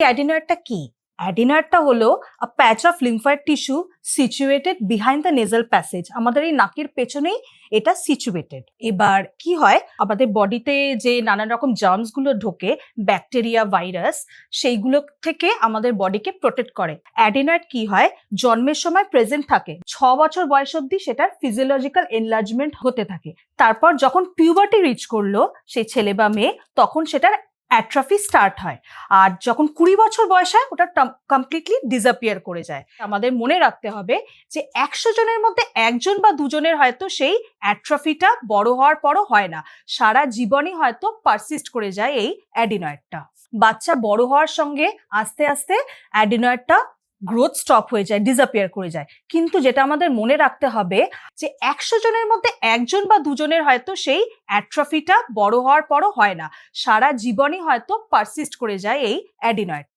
অ্যাডিনয়েডটা কি? অ্যাডিনয়েডটা হলো a patch of lymphoid tissue situated behind the nasal passage আমাদের এই নাকের পেছনেই এটা সিচুয়েটেড এবার কি হয়? আমাদের বডিতে যে নানান রকম জার্মসগুলো ঢোকে ব্যাকটেরিয়া ভাইরাস সেইগুলো থেকে আমাদের বডিকে প্রোটেক্ট করে। অ্যাডিনয়েড কি হয়? জন্মের সময় প্রেজেন্ট থাকে। ছ বছর বয়স অবধি সেটার ফিজিওলজিক্যাল এনলার্জমেন্ট হতে থাকে। তারপর যখন পিউবার্টি রিচ করল সেই ছেলে বা মেয়ে, তখন সেটার অ্যাট্রফি স্টার্ট হয়। আর যখন কুড়ি বছর বয়স হয়, ওটা কমপ্লিটলি ডিসঅ্যাপিয়ার করে যায়। আমাদের মনে রাখতে হবে যে একশো জনের মধ্যে একজন বা দুজনের হয়তো সেই অ্যাট্রফিটা বড় হওয়ার পরও হয় না। সারা জীবনই হয়তো পারসিস্ট করে যায় এই অ্যাডিনয়েডটা বাচ্চা বড় হওয়ার সঙ্গে আস্তে আস্তে অ্যাডিনয়েডটা গ্রোথ স্টপ হয়ে যায় ডিসঅ্যাপিয়ার করে যায়। কিন্তু যেটা আমাদের মনে রাখতে হবে যে একশো জনের মধ্যে একজন বা দুজনের হয়তো সেই অ্যাট্রফিটা বড় হওয়ার পরও হয় না। সারা জীবনই হয়তো পারসিস্ট করে যায় এই অ্যাডিনয়েড